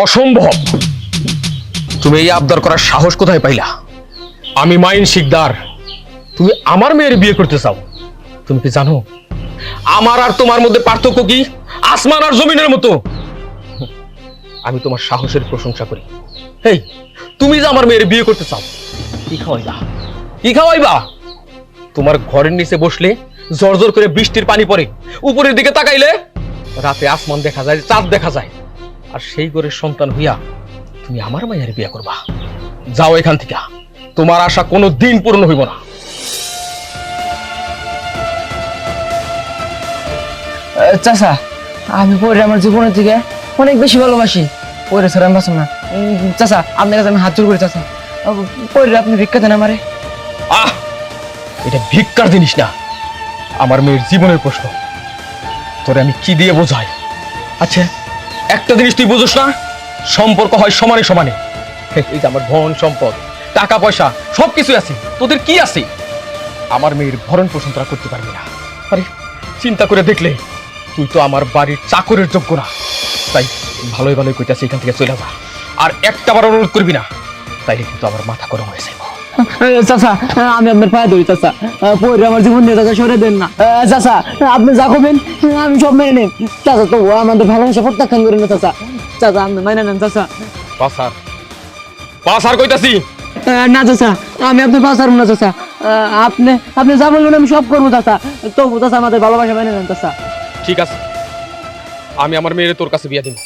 অসম্ভব। তুমি এই আবদার করার সাহস কোথায় পাইলা? আমি মাইন শিকদার। তুমি আমার মেয়ের বিয়ে করতে চাও। তুমি কি জানো? আমার আর তোমার মধ্যে পার্থক্য কি? আসমান আর জমিনের মতো। আমি তোমার সাহসের প্রশংসা করি। এই তুমি যে আমার মেয়ের বিয়ে করতে চাও, কি খাওয়াইবা? কি খাওয়াইবা? তোমার ঘরের নিচে বসলে জোর জোর করে বৃষ্টির পানি পড়ে। উপরের দিকে তাকাইলে রাতে আসমান দেখা যায়, চাঁদ দেখা যায়। আর সেই ঘরের সন্তান হইয়া তুমি আমার মায়ের বিয়ে করবা। যাও এখান থেকে। তোমার আশা কোনো দিন পূর্ণ হইব না। চাচা আমি পরে আমার জীবনের থেকে অনেক বেশি ভালোবাসি। পরে স্যার আমি বাঁচব না। চাচা আপনার কাছে আমি হাত জোর করি চাচা। পরে আপনি ভিক্ষা দেন আমারে। আহ! এটা ভিক্ষার জিনিস না। আমার মেয়ের জীবনের প্রশ্ন। তোরে আমি কি দিয়ে বোঝাই? আচ্ছা একটা জিনিস তুই বুঝোস না, সম্পর্ক হয় সমানে সমানে। এই যে আমার ধন সম্পদ, টাকা পয়সা সব কিছু আছে। তোদের কি আছে? আমার মেয়ের ভরণ পোষণ তোরা করতে পারবি না। আরে, চিন্তা করে দেখলে, তুই তো আমার বাড়ির চাকরের যোগ্য না। তাই ভালোই ভালোই কইতাছি, এখান থেকে চলে যা। আর একটা বার অনুরোধ করবি না, তাইলে কিন্তু আমার মাথা গরম হয়ে যাবে চাচা আমি আপনার পায়ে ধরি চাচা। পরে আমার জীবন চাচা সরে দেন না। চাচা আপনি যা করবেন আমি সব মেনে নেন চাচা তো আমাদের ভালোবাসা প্রত্যাখ্যান করেন না চাচা। চাচা আপনি মেনে নেন চাচা। পাসার। পাসার কইতাছি। না চাচা আমি আপনার পারব না চাচা। আপনি আপনি যা বলবেন আমি সব করব চাচা। তবু চাচা আমাদের ভালোবাসা মেনে নেন চাচা। ঠিক আছে। আমি আমার মেয়ের তোর কাছে বিয়ে দিব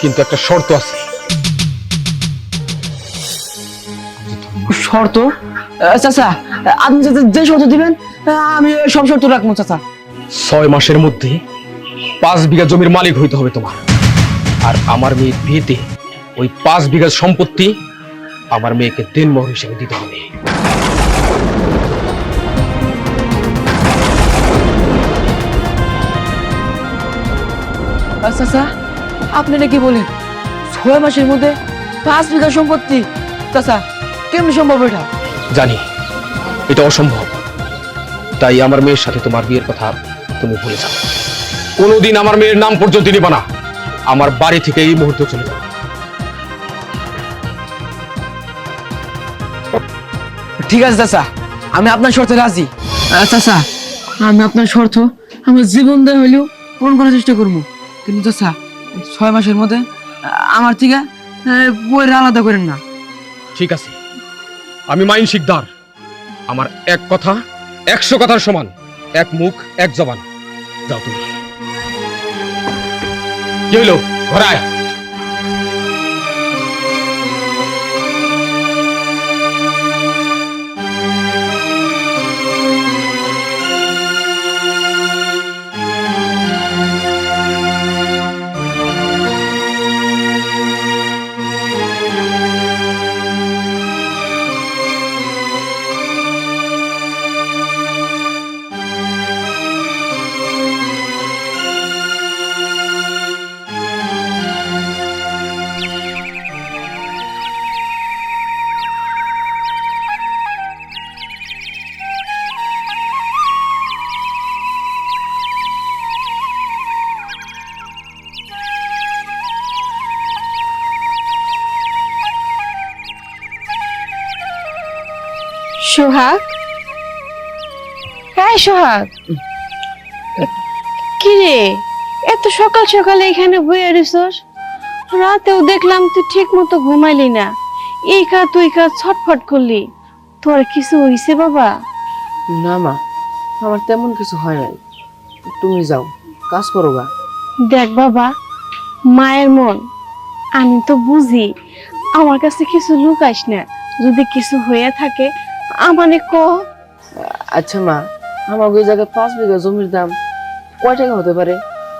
কিন্তু একটা শর্ত আছে। শর্ত? চাচা আপনি যে যে শর্ত দিবেন আমি সব শর্ত রাখব চাচা। ছয় মাসের মধ্যে পাঁচ বিঘা জমির মালিক হইতে হবে তোমার। আর আমার মেয়ের বিয়েতে ওই পাঁচ বিঘা সম্পত্তি আমার মেয়েকে দেনমোহর হিসেবে দিতে হবে। আচ্ছা চাচা আপনি নাকি বলেন ছয় মাসের মধ্যে পাঁচ বিঘা সম্পত্তি। চাচা কেমনি সম্ভব এটা? জানি এটা অসম্ভব। তাই আমার মেয়ের সাথে তোমার বিয়ের কথা তুমি ভুলে যাও। কোনোদিন আমার মেয়ের নাম পর্যন্ত নিবা না। আমার বাড়ি থেকে এই মুহূর্তে চলে যাও। ঠিক আছে চাচা। আমি আপনার শর্তে রাজি। চাচা আমি আপনার শর্ত আমার জীবন দেয় হইলেও পূরণ করার চেষ্টা করব। কিন্তু চাচা ছয় মাসের মধ্যে, আমার থেকে বইয়ের আলাদা করেন না। ঠিক আছে। আমি মাইন শিকদার। আমার এক কথা, একশো কথার সমান। এক মুখ, এক জবান। যাও তুমি। কি হইল? ঘরে সোহাগ? হ্যাঁ সোহাগ। কি রে এত সকাল সকালে এখানে বইয়ে রেছস রাতেও দেখলাম তুই ঠিক মতো ঘুমাইলি না। এই কাজ তুই কাজ ছটফট করলি। তোর কিছু হইছে বাবা? না মা আমার তেমন কিছু হয় নাই। তুমি যাও কাজ করো গা। দেখ বাবা মায়ের মন আমি তো বুঝি। আমার কাছে কিছু লুকাইস না। যদি কিছু হয়ে থাকে আমানে ক? আচ্ছা মা আমার ওই জায়গায় পাঁচ বিঘা জমির দাম কয় টাকা হতে পারে?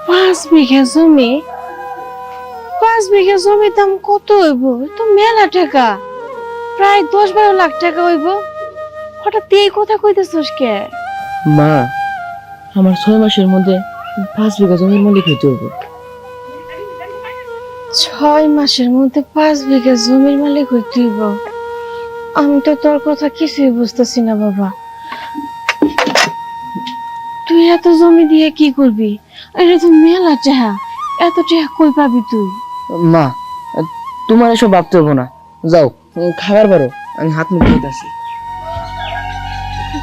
পাঁচ বিঘা জমি? পাঁচ বিঘা জমির দাম কত হইব? তো মেলা টাকা। প্রায় দশ বারো লাখ টাকা হইব। হঠাৎ এই কথা কইতেছস কে? মা আমার ছয় মাসের মধ্যে পাঁচ বিঘা জমির মালিক হইতে হবে ছয় মাসের মধ্যে পাঁচ বিঘা জমির মালিক হইতে হইব। আমি তো তোর কথা কিছুই বুঝতেছি না বাবা। তুই এত জমি দিয়ে কি করবি? এটা তো মেলা চেহা এত চেহা কই পাবি তুই? মা তোমার এসব ভাবতে হব না। যাও খাবার পারো আমি হাত মুখ ধুইতাছি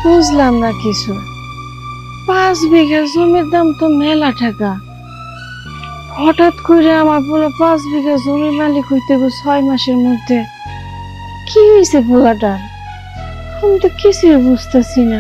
বুঝলাম না কিছু। পাঁচ বিঘা জমির দাম তো মেলা টাকা। হঠাৎ করে আমার বলে পাঁচ বিঘা জমির মালিক হইতে ছয় মাসের মধ্যে। কি হয়েছে পোলাটার আমি তো কিছুই বুঝতেছি না।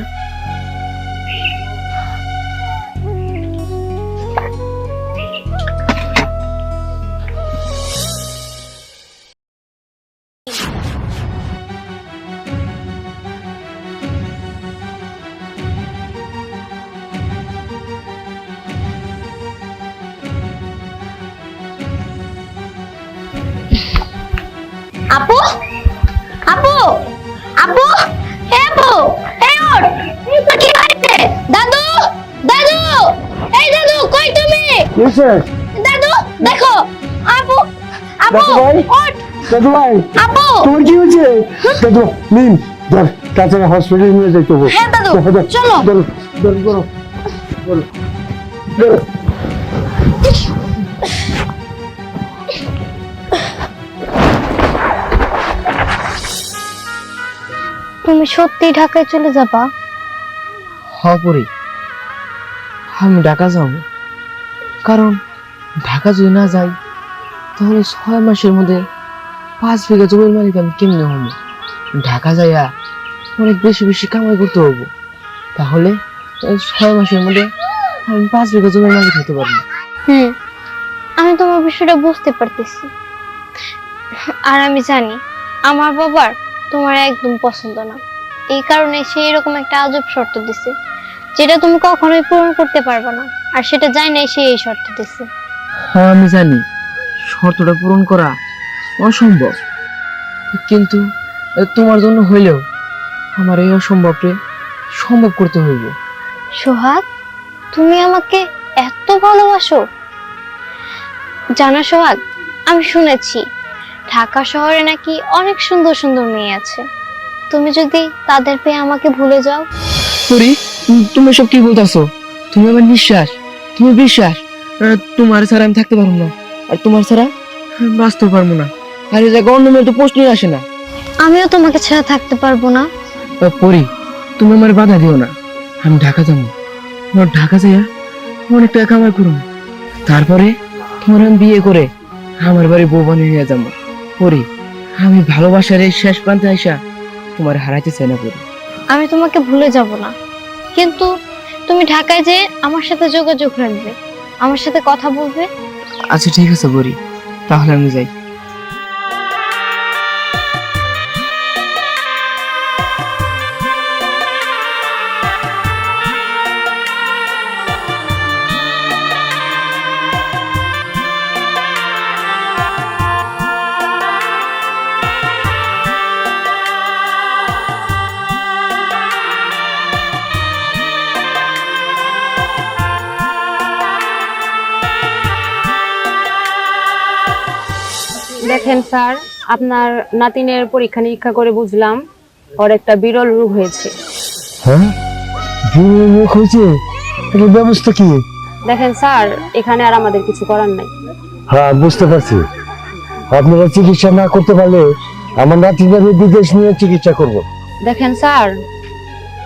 দাদু ভাই আপু তোমার কি হয়েছে? দাদু নিন ধর তাছাড়া হসপিটালে নিয়ে যেতে হবে হ্যাঁ, দাদু, চলো। তুমি সত্যি ঢাকায় চলে যাবা? হ পরি আমি ঢাকা যাব। কারণ ঢাকা যদি না যাই তাহলে ছয় মাসের মধ্যে পাঁচ বিঘা জমির মালিক আমি কেমনে হব? ঢাকা যাইয়া অনেক বেশি বেশি কামাই করতে হব। তাহলে ছয় মাসের মধ্যে আমি পাঁচ বিঘা জমির মালিক হতে পারব। হুম আমি তোমার বিষয়টা বুঝতে পারতেছি। আর আমি জানি আমার বাবার তোমার একদম পছন্দ না। এই কারণে সে এরকম একটা আজব শর্ত দিছে যেটা তুমি কখনোই পূরণ করতে পারবে না। আর সেটা জানি না সে এই শর্ত দিছে। হ্যাঁ আমি জানি। শর্তটা পূরণ করা অসম্ভব। কিন্তু তোমার জন্য হইলেও আমার এই অসম্ভবকে সম্ভব করতে হইব। সোহাগ তুমি আমাকে এত ভালোবাসো। জানা সোহাগ আমি শুনেছি ঢাকা শহরে নাকি অনেক সুন্দর সুন্দর মেয়ে আছে। তুমি যদি তাদের পেয়ে আমাকে ভুলে যাও। পরি তুমি সব কি বলতেছো? তুমি আমার নিঃশ্বাস তুমি বিশ্বাস। তোমার ছাড়া আমি থাকতে পারব না। আর তোমার ছাড়া বাঁচতে পারব না। আর এই জায়গায় অন্য মেয়ে তো প্রশ্নই আসে না। আমিও তোমাকে ছাড়া থাকতে পারব না। আহ, পরি তুমি আমার বাধা দিও না। আমি ঢাকা যাব। আমার ঢাকা যাইয়া অনেক টাকা কামাই করুন। তারপরে তোমার আমি বিয়ে করে আমার বাড়ি বউ বানিয়ে নিয়ে যাব। পরি আমি ভালোবাসার এই শেষ প্রান্তে আসা তোমার হারাইতে চাই না পরি। আমি তোমাকে ভুলে যাব না। কিন্তু তুমি ঢাকায় যে আমার সাথে যোগাযোগ রাখবে। আমার সাথে কথা বলবে। আচ্ছা ঠিক আছে পরি। তাহলে আমি যাই। দেখেন স্যার আপনার নাতিনের পরীক্ষা নিরীক্ষা করে বুঝলাম ওর একটা বিরল রোগ হয়েছে। হ্যাঁ? বিয়ে মুখ হয়েছে? এটার ব্যবস্থা কি? দেখেন স্যার এখানে আর আমাদের কিছু করার নাই। হ্যাঁ বুঝতে পারছি। আপনারা চিকিৎসা না করতে পারলে আমার আমি বিদেশ নিয়ে চিকিৎসা করব। দেখেন স্যার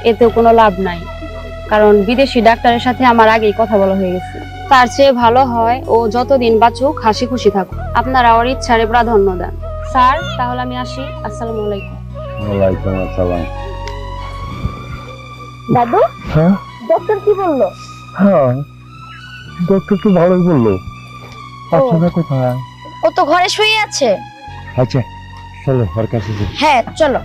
এতে কোনো লাভ নাই। কারণ বিদেশি ডাক্তারের সাথে আমার আগেই কথা বলা হয়ে গেছে। তার চেয়ে ভালো হয় ও যতদিন বাঁচুক হাসি খুশি থাকুক। আপনারা ওর ইচ্ছারে প্রাধান্য দেন। স্যার তাহলে আমি আসি। আসসালামু আলাইকুম। ওয়ালাইকুম আসসালাম। দাদু? হ্যাঁ? ডক্টর কি বলল? হ্যাঁ। ডক্টর তো ভালোই বলল। বাচ্চাটা কোথায় ও তো ঘরে শুয়ে আছে? আচ্ছা চলো ওর কাছে হ্যাঁ চলো।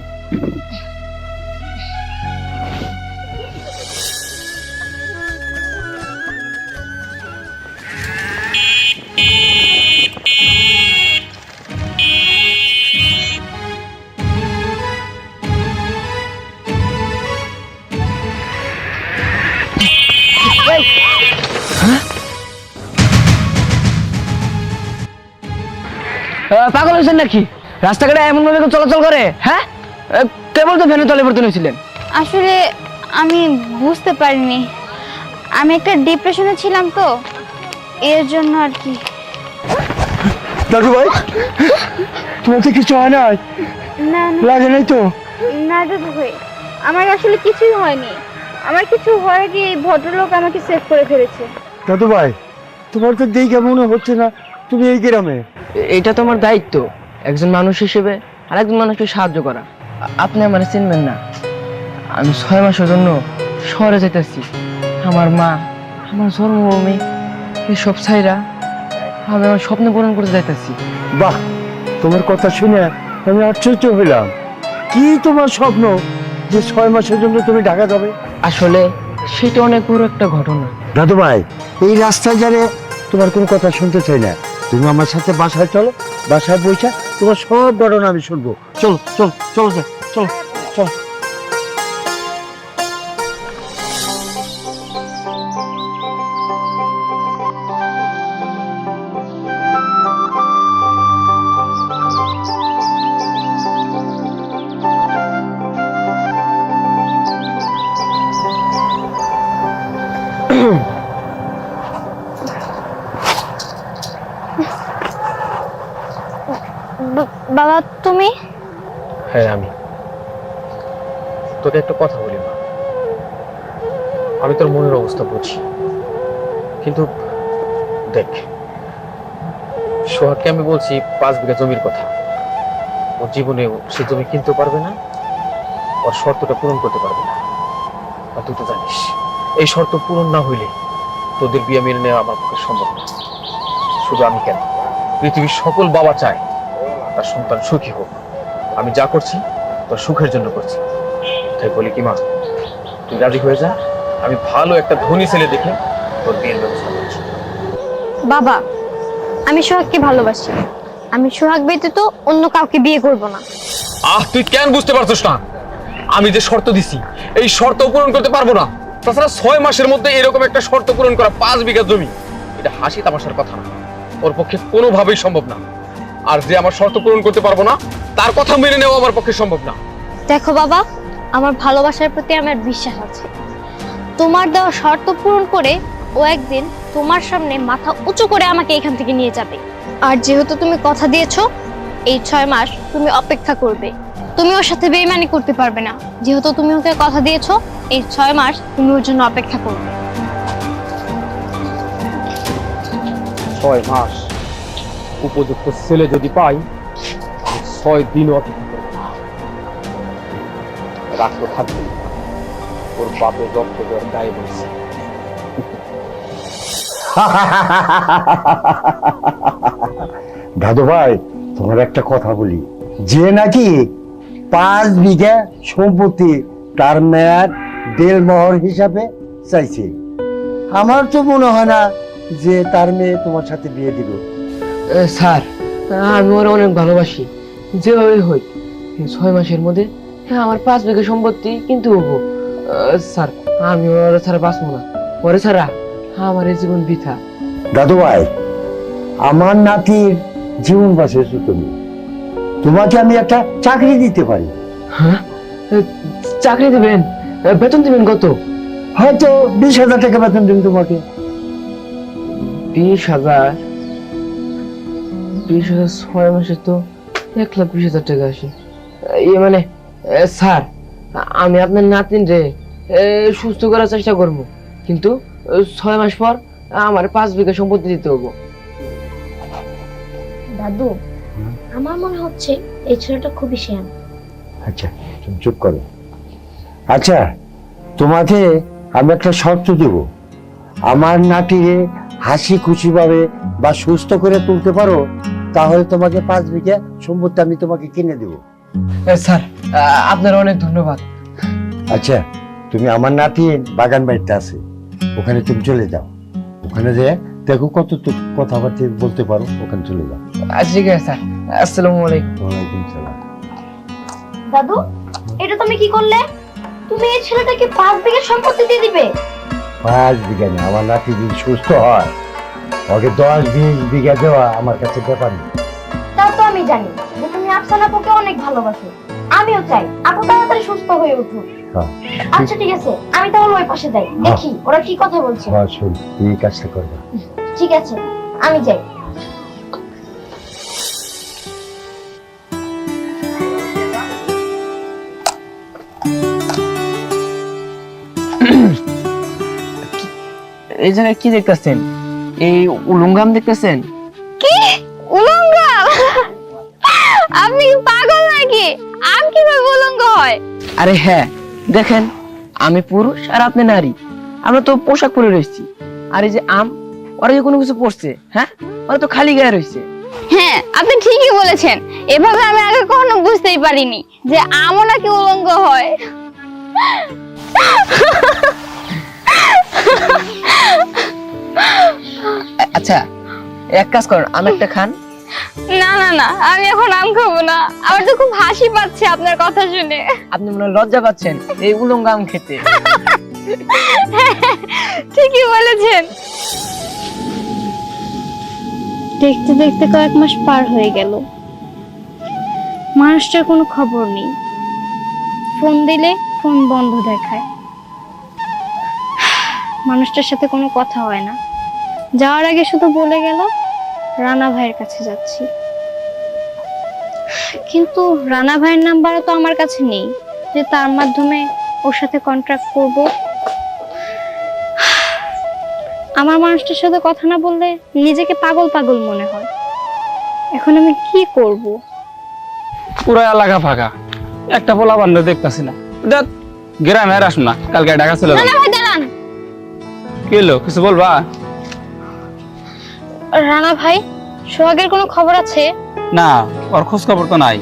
পাগল হয়েছেন নাকি? রাস্তাঘাটে এমন ভাবে চলাচল করে? হ্যাঁ? কেবল তো ভ্যানে তলে পড়তে হয়েছিলেন? আসলে আমি বুঝতে পারিনি। আমি একটা ডিপ্রেশনে ছিলাম তো, এর জন্য আর কি। দাদু ভাই তোমার তো কিছু হয় না লাগে নাই তো? না দাদু ভাই আমার আসলে কিছুই হয়নি। আমার কিছু হয়নি এই ভদ্রলোক আমাকে সেভ করে ফেলেছে। দাদু ভাই তোমার তো দেখে মনে হচ্ছে না তুমি এই গ্রামে। এটা তোমার দায়িত্ব একজন মানুষ হিসেবে আর একজন মানুষকে সাহায্য করা। আপনি আমার চিনবেন না। আমি ছয় মাসের জন্য শহরে যেতেছি আমার মা আমার জন্মভূমি এসব ছাইরা আমি আমার স্বপ্ন পূরণ করতে যাইতেছি। বাহ তোমার কথা শুনে আমি আশ্চর্য হইলাম। কি তোমার স্বপ্ন যে ছয় মাসের জন্য তুমি ঢাকা যাবে? আসলে সেটা অনেক বড় একটা ঘটনা। দাদু ভাই এই রাস্তায় যারে তোমার কোনো কথা শুনতে চাই না। তুমি আমার সাথে বাসায় চলো বাসায় বসে তোমার সব ঘটনা আমি শুনব। চলো চলো চলো চলো চলো। একটা কথা বলি মা। আমি তোর মনের অবস্থা বুঝি। কিন্তু দেখ, সোহাগকে আমি বলছি পাঁচ বিঘা জমির কথা। ওর জীবনে সে জমি কিনতে পারবে না, ওর শর্তটা পূরণ করতে পারবে না। আর তুই তো জানিস, এই শর্ত পূরণ না হইলে তোদের বিয়ে মেনে নেওয়া আমার পক্ষে সম্ভব না। শুধু আমি কেন? পৃথিবীর সকল বাবা চায় তার সন্তান সুখী হোক। আমি যা করছি, তোর সুখের জন্য করছি। বলি কি মা তুই রাজি হয়ে যা আমি ভালো একটা ধনী ছেলে দেখে তোর বিয়ের ব্যবস্থা করছি। বাবা আমি সোহাগকে ভালোবাসি। আমি সোহাগ ব্যতীত অন্য কাউকে বিয়ে করব না। আহ তুই কেন বুঝতে পারছিস না? আমি যে শর্ত দিছি এই শর্ত পূরণ করতে পারব না। তাছাড়া ছয় মাসের মধ্যে এরকম একটা শর্ত পূরণ করা পাঁচ বিঘা জমি এটা হাসি তামাশার কথা না। ওর পক্ষে কোনোভাবেই সম্ভব না। আর যে আমার শর্ত পূরণ করতে পারব না তার কথা মেনে নেওয়া আমার পক্ষে সম্ভব না। দেখো বাবা আমার ভালোবাসার প্রতি আমার বিশ্বাস আছে। তোমার দেওয়া শর্ত পূরণ করে ও একদিন তোমার সামনে মাথা উঁচু করে আমাকে এখান থেকে নিয়ে যাবে। আর যেহেতু তুমি কথা দিয়েছ, এই ছয় মাস তুমি অপেক্ষা করবে। তুমি ওর সাথে বেইমানি করতে পারবে না। যেহেতু তুমি ওকে কথা দিয়েছ, এই ছয় মাস তুমি ওর জন্য অপেক্ষা করবে। ছয় মাস উপযুক্ত ছেলে যদি পাই ছয় দিন অপেক্ষা করব রাগ তো থাকবে। ওর বাপের রক্ত দেওয়ার গায়ে বলছে। দাদু ভাই তোমার একটা কথা বলি। যে নাকি পাঁচ বিঘা সম্পত্তি তার মেয়াদ দেড়মহর হিসাবে চাইছে। আমার তো মনে হয় না যে তার মেয়ে তোমার সাথে বিয়ে দিব। স্যার আমি ওরা অনেক ভালোবাসি। যেভাবে হই ছয় মাসের মধ্যে আমার পাঁচ বিঘা সম্পত্তি কিন্তু স্যার আমি ওরা ছাড়া বাঁচবো না। ওরে ছাড়া আমার এই জীবন বৃথা। দাদু ভাই আমার নাতির জীবন বাঁচিয়েছো তুমি। তোমাকে আমি একটা চাকরি দিতে পারি। হ্যাঁ? চাকরি দেবেন? বেতন দিবেন কত? হয়তো বিশ হাজার টাকা বেতন দিন তোমাকে। বিশ হাজার? বিশ হাজার ছয় মাসে তো এক লাখ বিশ হাজার টাকা আসে। ইয়ে মানে স্যার আমি আপনার নাতিন রে সুস্থ করার চেষ্টা করব। কিন্তু ছয় মাস পর আমার পাঁচ বিঘা সম্পত্তি দিতে হব দাদু আমার মনে হচ্ছে এই ছেলেটা খুবই শেয়ান আচ্ছা তুমি চুপ করো। আচ্ছা তোমাকে আমি একটা শর্ত দেব। আমার নাতিরে হাসি খুশি ভাবে বা সুস্থ করে তুলতে পারো তাহলে তোমাকে পাঁচ বিঘা সম্পত্তি আমি তোমাকে কিনে দেব। এ, স্যার আপনার অনেক ধন্যবাদ। আচ্ছা তুমি আমার নাতি বাগান বাড়িতে আছে। ওখানে তুমি চলে যাও। ওখানে যে দেখো কত কথাবার্তা বলতে পারো ওখানে চলে যাও। আচ্ছা ঠিক আছে স্যার। আসসালামু আলাইকুম। ওয়ালাইকুম সালাম। দাদু এটা তুমি কি করলে? তুমি এই ছেলেটাকে পাঁচ বিঘা সম্পত্তি দিয়ে দিবে। পাঁচ বিঘা না আমার নাতি যদি সুস্থ হয় ওকে দশ বিশ বিঘা দেওয়া আমার কাছে ব্যাপার নেই তা তো আমি জানি যে তুমি আফসানা আপুকে অনেক ভালোবাসো। আমিও চাই। আপু তাড়াতাড়ি সুস্থ হয়ে উঠুক হ্যাঁ। আচ্ছা ঠিক আছে। আমি তাহলে ওই পাশে যাই। দেখি ওরা কি কথা বলছে। হ্যাঁ শোন এই কাজটা করবা। ঠিক আছে আমি যাই। এই জায়গায় কি দেখতেছেন? এই উলুঙ্গাম দেখতেছেন? কি? উলঙ্গ আপনি পাগল নাকি? আম কীভাবে উলঙ্গ হয়? আরে হ্যাঁ দেখেন আমি পুরুষ আর আপনি নারী। আমরা তো পোশাক পরে রয়েছি। আর এই যে আম ওরা যে কোনো কিছু পড়ছে হ্যাঁ? ওরা তো খালি গায়ে রয়েছে। হ্যাঁ আপনি ঠিকই বলেছেন। এভাবে আমি আগে কখনো বুঝতেই পারিনি যে আমও নাকি উলঙ্গ হয়। আচ্ছা এক কাজ করেন আম একটা খান। না না না আমি এখন আম খাব না। আমার তো খুব হাসি পাচ্ছে আপনার কথা শুনে। আপনি মনে হয় লজ্জা পাচ্ছেন এই উলঙ্গ আম খেতে। ঠিকই বলেছেন। দেখতে দেখতে কয়েক মাস পার হয়ে গেল। মানুষটার কোনো খবর নেই। ফোন দিলে ফোন বন্ধ দেখায়। মানুষটার সাথে কোনো কথা হয় না। যাওয়ার আগে শুধু বলে গেল রানা ভাইয়ের কাছে যাচ্ছি। কিন্তু রানা ভাইয়ের নাম্বারও তো আমার কাছে নেই। যে তার মাধ্যমে ওর সাথে কন্ট্রাক্ট করব। আমার মানুষটার সাথে কথা না বললে নিজেকে পাগল পাগল মনে হয়। এখন আমি কি করব? পুরো এলাকা ফাঁকা। একটা পোলা বান্ধব দেখতেছি না। দেখ গ্রামে আসুন না কালকে ঢাকা চলে যাব। রানা ভাই দাঁড়ান। কি হলো কিছু বলবা? রানা ভাই সোহাগের কোনো খবর আছে? না ওর খোঁজ খবর তো নাই।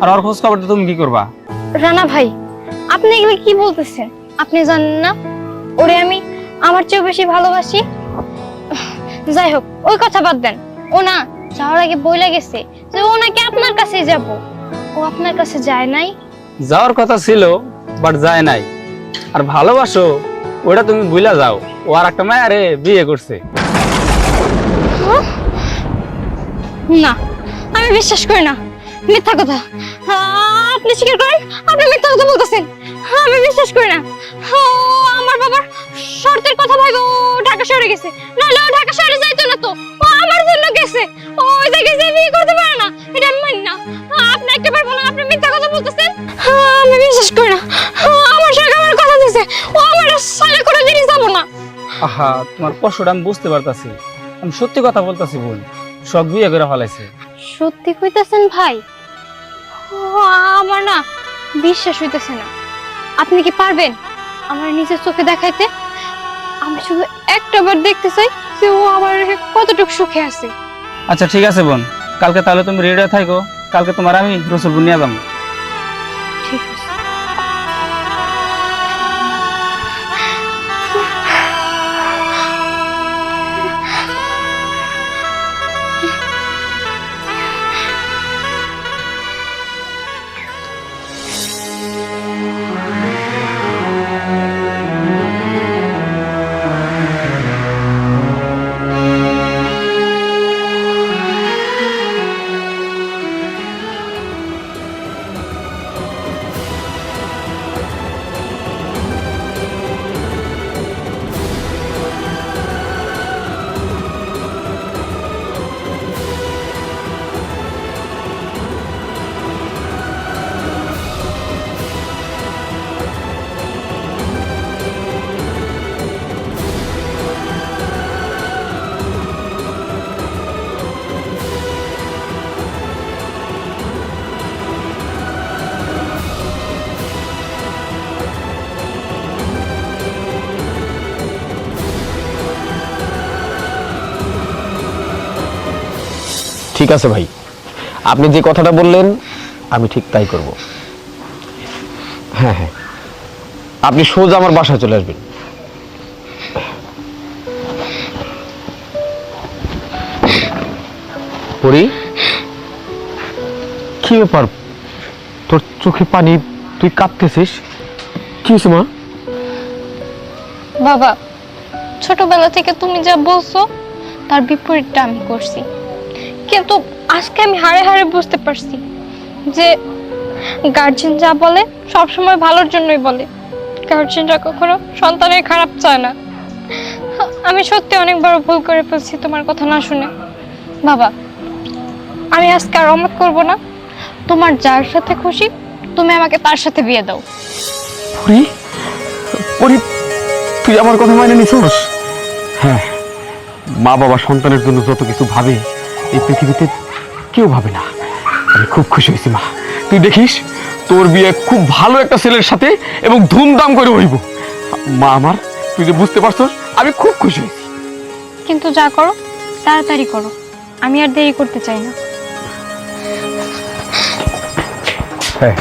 আর ওর খোঁজ খবর তো তুমি কি করবা? রানা ভাই আপনি এগুলো কি বলতেছেন? আপনি জানেন না? ওরে আমি আমার চেয়েও বেশি ভালোবাসি। যাই হোক ওই কথা বাদ দেন। ও না যাওয়ার আগে বইলা গেছে যে ও নাকি আপনার কাছে যাব। ও আপনার কাছে যায় নাই? যাওয়ার কথা ছিল বাট যায় নাই। আর ভালোবাসো ওটা তুমি ভুলা যাও। ও আর একটা মায়ারে বিয়ে করছে। না, আমি বিশ্বাস করি না। মিথ্যা কথা। আপনি স্বীকার করেন? আপনি মিথ্যা কথা বলতেছেন। আমি বিশ্বাস করি না। আমার বাবার শর্তের কথা ভাইবে, ও ঢাকা শহরে গেছে। নাহলে ও ঢাকা শহরে যাইতো না তো। ও আমার জন্য গেছে। ও জায়গায় যে বিয়ে করতে পারে না, এটা আমি মানি না। আপনি একবার বলেন, আপনি মিথ্যা কথা বলতেছেন? আমি বিশ্বাস করি না। আমার সঙ্গে আমার কথা দিছে ও আমার সালে করে জিনিস যাব না। আহা, তোমার কষ্টটা আমি বুঝতে পারতাছি। আমি সত্যি কথা বলতাছি বোন সব বিয়ে করে ফেলাইছে। সত্যি কইতাছেন ভাই? ও, আমার না বিশ্বাস হইতেছে না। আপনি কি পারবেন আমার নিজের চোখে দেখাইতে? আমি শুধু একটা বার দেখতে চাই যে ও আমার কতটুকু সুখে আছে। আচ্ছা ঠিক আছে বোন। কালকে তাহলে তুমি রেডি থাকো কালকে তোমার আমি রসুলপুর নিয়ে যাব। ঠিক আছে ভাই। আপনি যে কথাটা বললেন আমি ঠিক তাই করব। হ্যাঁ হ্যাঁ। আপনি সোজা আমার বাসায় চলে আসবেন। পরি? কি ব্যাপার? তোর চোখে পানি তুই কাঁদতেছিস কি হয়েছে মা? বাবা ছোটবেলা থেকে তুমি যা বলছো তার বিপরীতটা আমি করছি। কিন্তু আজকে আমি হাড়ে হাড়ে বুঝতে পারছি যে গার্জেন যা বলে সব সময় ভালোর জন্যই বলে। গার্জেনরা কখনো সন্তানের খারাপ চায় না। আমি সত্যি অনেক বড় ভুল করে ফেলছি তোমার কথা না শুনে। বাবা, আমি আজকে আর অমত করব না। তোমার যার সাথে খুশি, তুমি আমাকে তার সাথে বিয়ে দাও। পরি? পরি, তুই আমার কথা মানে নিছোস? হ্যাঁ মা বাবা সন্তানের জন্য যত কিছু ভাবে এই পৃথিবীতে কেউ ভাবে না। আমি খুব খুশি হয়েছি মা। তুই দেখিস তোর বিয়ে খুব ভালো একটা ছেলের সাথে এবং ধুমধাম করে হইব। মা আমার তুই যে বুঝতে পারছস আমি খুব খুশি হয়েছি। কিন্তু যা করো তাড়াতাড়ি করো। আমি আর দেরি করতে চাই না। হ্যাঁ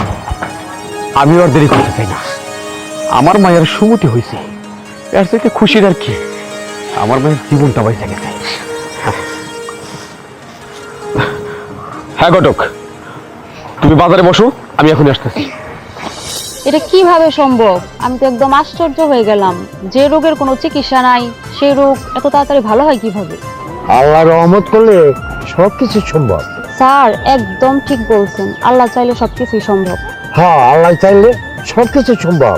আমি আর দেরি করতে চাই না। আমার মায়ের সুমতি হয়েছে। এর থেকে খুশির আর কি? আমার মায়ের জীবনটা বাইসে গেছে। হ্যাঁ ঘটক। তুমি বাজারে বসো আমি এখন আসতেছি। এটা কীভাবে সম্ভব? আমি তো একদম আশ্চর্য হয়ে গেলাম। যে রোগের কোনো চিকিৎসা নাই সেই রোগ এত তাড়াতাড়ি ভালো হয় কীভাবে? আল্লাহ রহমত করলে সব কিছু সম্ভব। স্যার একদম ঠিক বলছেন। আল্লাহ চাইলে সবকিছুই সম্ভব। হ্যাঁ আল্লাহ চাইলে সব কিছু সম্ভব।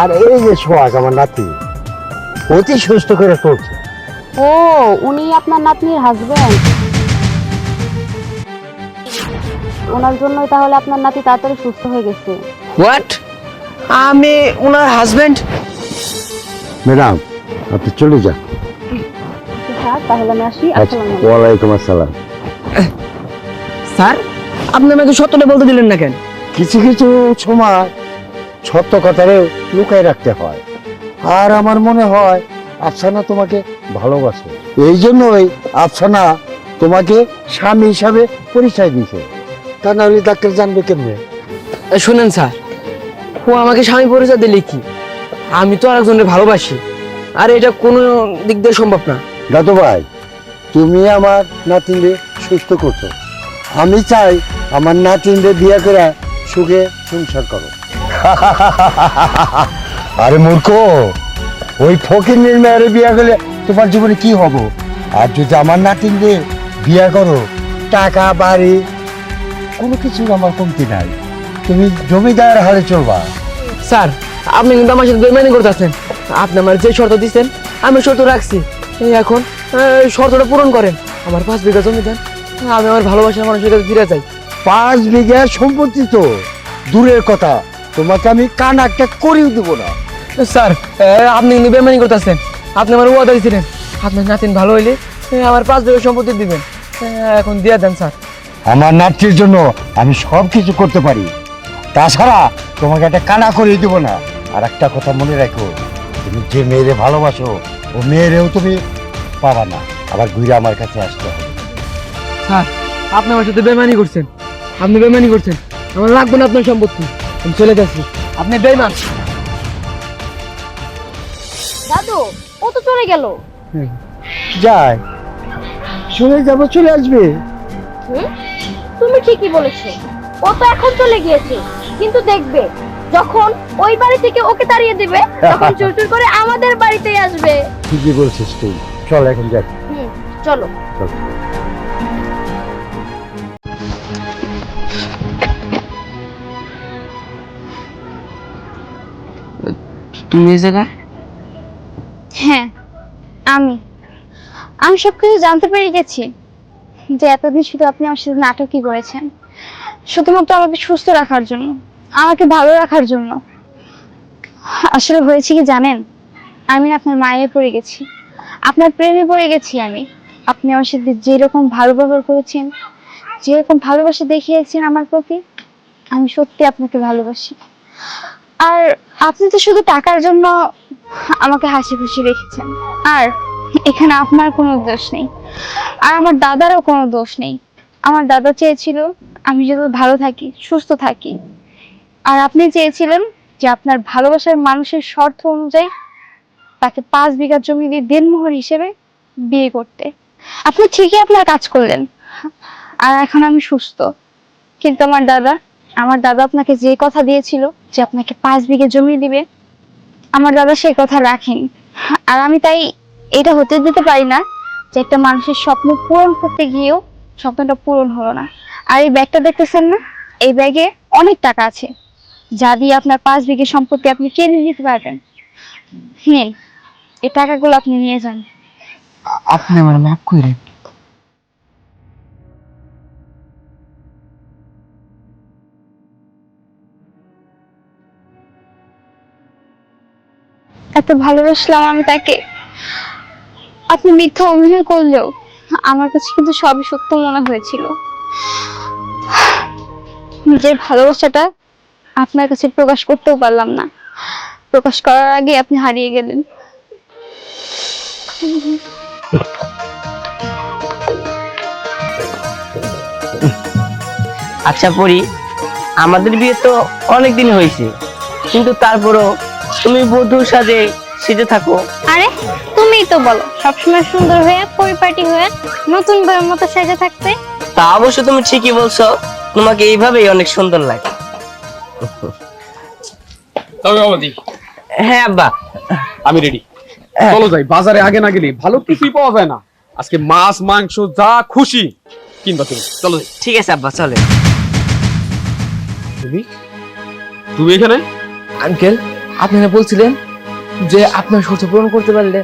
আর এই যে সোহাগ আমার নাতি অতি সুস্থ করে চলছে ও উনি আপনার নাতনির হাজবেন্ড ওনার জন্যই তাহলে আপনার নাতি তাড়াতাড়ি সুস্থ হয়ে গেছে। হোয়াট আমি ওনার হাজবেন্ড ম্যাডাম আপনি চলে যান। স্যার তাহলে আমি আসি। আচ্ছা আসসালামু আলাইকুম। ওয়ালাইকুম আসসালাম। স্যার আপনি আমাকে সত্যটা বলতে দিলেন না কেন? কিছু কিছু সময় সত্য কথারে লুকায় রাখতে হয়। আর আমার মনে হয় আফসানা তোমাকে ভালোবাসে। এই জন্যই আফসানা তোমাকে স্বামী হিসাবে পরিচয় দিয়েছে। তা নাহলে ডাক্তার জানবে কেমনে? এ, শুনেন স্যার ও আমাকে স্বামী পরিচয় দিলে কি? আমি তো আরেকজনের ভালোবাসি। আর এটা কোনো দিক দিয়ে সম্ভব না। দাদু ভাই তুমি আমার নাতিনরে সুস্থ করছ। আমি চাই আমার নাতিনরে বিয়ে করে সুখে সংসার করো। আরে মূর্খ ওই ফকির মেয়েরে বিয়ে করলে তোমার জীবনে কি হব? আর যদি আমার নাতিনরে বিয়ে করো টাকা বাড়ি কোনো কিছু আমার কমতি নাই। তুমি জমিদার হারে চলবা। স্যার আপনি কিন্তু আমার সাথে বেমানি করতেছেন। আপনি আমার যে শর্ত দিচ্ছেন আমি শর্ত রাখছি। এখন শর্তটা পূরণ করেন। আমার পাঁচ বিঘা জমি দেন। আমি আমার ভালোবাসার মানুষের কাছে ফিরে যাই। পাঁচ বিঘা সম্পত্তি তো দূরের কথা। তোমাকে আমি কান একটা করেও দেবো না। স্যার আপনি কিন্তু বেমানি করতেছেন। আপনি আমার ওয়াদা দিয়েছিলেন আপনার নাতিন ভালো হইলে আমার পাঁচ বিঘা সম্পত্তি দিবেন। এখন দিয়ে দেন স্যার। আমার নাতির জন্য আমি সব কিছু করতে পারি। তাছাড়া তোমাকে একটা কানা করে দেবো না। আর একটা কথা মনে রাখো তুমি যে মেয়েরে ভালোবাসো ও মেয়েরেও তুমি পাবা না। আবার ঘুরে আমার কাছে আসতে হবে। স্যার আপনি আমার সাথে বেমানি করছেন। আপনি বেমানি করছেন। আমার লাগবে না আপনার সম্পত্তি। আমি চলে যাচ্ছি। আপনি বেমান দাদু ও তো চলে গেল। যাই। চলে যাব চলে আসবে। তুমি ঠিকই বলেছ। ও তো এখন চলে গিয়েছে। কিন্তু দেখবে যখন ওই বাড়ি থেকে ওকে তাড়িয়ে দিবে তখন চুর চুর করে আমাদের বাড়িতেই আসবে। ঠিকই বলছিস তুই। চল এখন যাই। হুম চলো। চল। তুমি এই জায়গায়? হ্যাঁ আমি। আমি সবকিছু জানতে পেরে গেছি। যে এতদিন শুধু আপনি আমার সাথে নাটকই করেছেন। শুধুমাত্র আমাকে সুস্থ রাখার জন্য, আমাকে ভালো রাখার জন্য। আসলে হয়েছে কি জানেন? আমি আপনার মায়ে পড়ে গেছি। আপনার প্রেমে পড়ে গেছি আমি। আপনি আমার সাথে যেরকম ভালো ব্যবহার করেছেন, যেরকম ভালোবাসা দেখিয়েছেন আমার প্রতি, আমি সত্যি আপনাকে ভালোবাসি। আর আপনি তো শুধু টাকার জন্য আমাকে হাসি খুশি রেখেছেন। আর এখানে আপনার কোনো দোষ নেই। আর আমার দাদারও কোনো দোষ নেই। আমার দাদা চেয়েছিল আমি যদি ভালো থাকি, সুস্থ থাকি। আর আপনি চেয়েছিলেন যে আপনার ভালোবাসার মানুষের শর্ত অনুযায়ী তাকে পাঁচ বিঘা জমি দিয়ে দেনমোহর হিসেবে বিয়ে করতে। আপনি ঠিকই আপনার কাজ করলেন। আর এখন আমি সুস্থ। কিন্তু আমার দাদা আমার দাদা আপনাকে যে কথা দিয়েছিল যে আপনাকে পাঁচ বিঘে জমি দিবে, আমার দাদা সেই কথা রাখেন। আর আমি তাই এটা হতে দিতে পারি না যে একটা মানুষের স্বপ্ন পূরণ করতে গিয়েও স্বপ্নটা পূরণ হলো না। আর এই ব্যাগটা দেখতেছেন না? এই ব্যাগে অনেক টাকা আছে। যা দিয়ে আপনার পাঁচ বিঘে সম্পত্তি আপনি কিনে নিতে পারবেন। নিন এই টাকাগুলো আপনি নিয়ে যান। আপনি আমার মাফ করে এত ভালোবাসলাম আমি তাকে। আপনি মিথ্যা অভিনয় করলেও আমার কাছে কিন্তু সবই সত্য মনে হয়েছিল। নিজের ভালোবাসাটা আপনার কাছে প্রকাশ করতেও পারলাম না। প্রকাশ করার আগে আপনি হারিয়ে গেলেন। আচ্ছা পরি আমাদের বিয়ে তো অনেক দিন হয়েছে। কিন্তু তারপরও তুমি বধূর সাথে সেজে থাকো। আরে তুমিই তো বলো সবসময় সুন্দর হয়ে পরিপাটি হয়ে নতুন বইয়ের মতো সেজে থাকতে? তা অবশ্য তুমি ঠিকই বলছো তোমাকে এইভাবেই অনেক সুন্দর লাগে। তবে বাবাজি হ্যাঁ আব্বা। আমি রেডি চলো যাই বাজারে আগে না গেলে ভালো কিছুই পাওয়া যায় না। আজকে মাছ মাংস যা খুশি কিনবা তুমি। চলো যাই। ঠিক আছে আব্বা চলে। তুমি? তুমি এখানে? আঙ্কেল আপনি না বলছিলেন যে আপনার শর্ত পূরণ করতে পারলে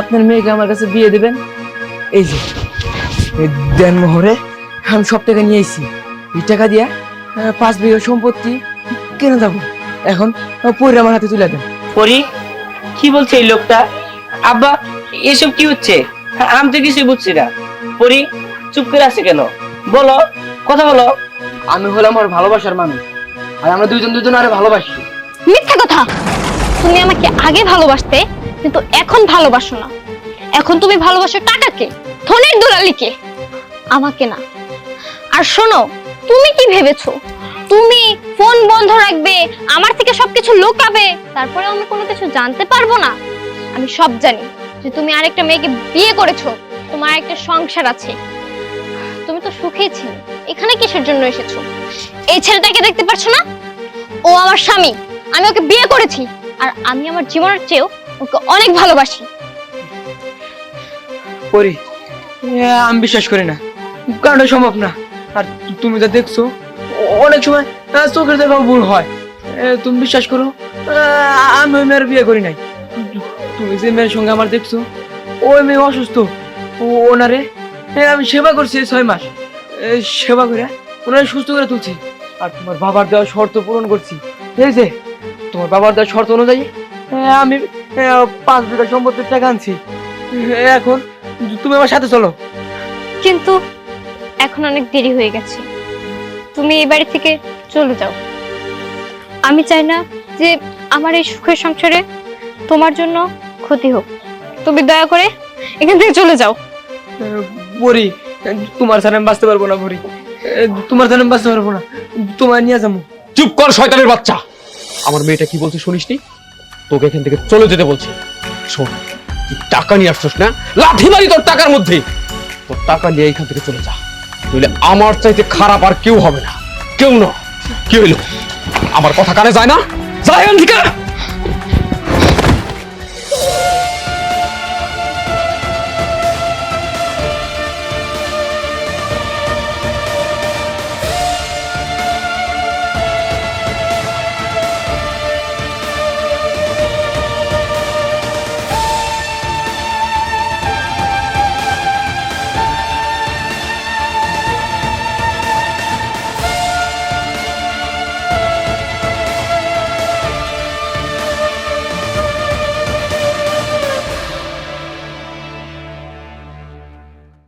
আপনার মেয়েকে আমার কাছে বিয়ে দেবেন? এই যে দেন মোহরে আমি সব টাকা নিয়ে এসেছি এই টাকা দিয়া পাঁচ বিঘা সম্পত্তি কিনে যাব এখন পরে আমার হাতে তুলে দেন। পরি? কি বলছে এই লোকটা? আব্বা এসব কি হচ্ছে? আমি তো কিছুই বুঝছি না। পরি চুপ করে আছে কেন? বলো কথা বলো। আমি হলাম আমার ভালোবাসার মানুষ। আর আমরা দুজন দুজন আরে ভালোবাসি। মিথ্যা কথা! তুমি আমাকে আগে ভালোবাসতে কিন্তু এখন ভালোবাসো না। এখন তুমি ভালোবাসো টাকাকে ধনের দুলালিকে। আমাকে না। আর শোনো, তুমি কি ভেবেছো? তুমি ফোন বন্ধ রাখবে, আমার থেকে সবকিছু লুকাবে তারপরে আমি কোনো কিছু জানতে পারব না। আমি সব জানি যে তুমি আরেকটা মেয়েকে বিয়ে করেছ, তোমার একটা সংসার আছে। তুমি তো সুখেই ছিলে। এখানে কিসের জন্য এসেছ? এই ছেলেটাকে দেখতে পাচ্ছ না? ও আমার স্বামী, আমি ওকে বিয়ে করেছি। আর আমি আমার জীবনের চেয়েও ওকে অনেক ভালোবাসি। এ, আমি বিশ্বাস করি না। কারণ সম্ভব না। আর তুমি যা দেখছ অনেক সময় চোখের দেখা ভুল হয়। তুমি বিশ্বাস করো আমি ওই মেয়ের বিয়ে করি নাই। তুমি যে মেয়ের সঙ্গে আমার দেখছ ওই মেয়ে অসুস্থ। ওনারে আমি সেবা করছি ছয় মাস। সেবা করে ওনারে সুস্থ করে তুলছি। আর তোমার বাবার দেওয়া শর্ত পূরণ করছি। এই যে তোমার বাবার দেওয়া শর্ত অনুযায়ী আমি পাঁচ বিঘা সম্পত্তির টাকা আনছি। এখন তুমি আমার সাথে চলো। কিন্তু এখন অনেক দেরি হয়ে গেছে। তুমি এই বাড়ি থেকে চলে যাও। আমি চাই না যে আমার এই সুখের সংসারে তোমার জন্য ক্ষতি হোক। তুমি দয়া করে এখান থেকে চলে যাও। বরি তোমার সাথে আমি বাঁচতে পারব না বরি তোমার সাথে আমি বাঁচতে পারব না। তোমার নিয়ে যাব। চুপ কর শয়তানের বাচ্চা। আমার মেয়েটা কি বলছে শুনিসনি? তোকে এখান থেকে চলে যেতে বলছি। শোন, তুই টাকা নিয়ে আসছিস না? লাথি মারি তোর টাকার মধ্যে। তোর টাকা নিয়ে এখান থেকে চলে যা। নইলে আমার চাইতে খারাপ আর কেউ হবে না। কেউ না কি হইল? আমার কথা কানে যায় না? যায় এখান থেকে?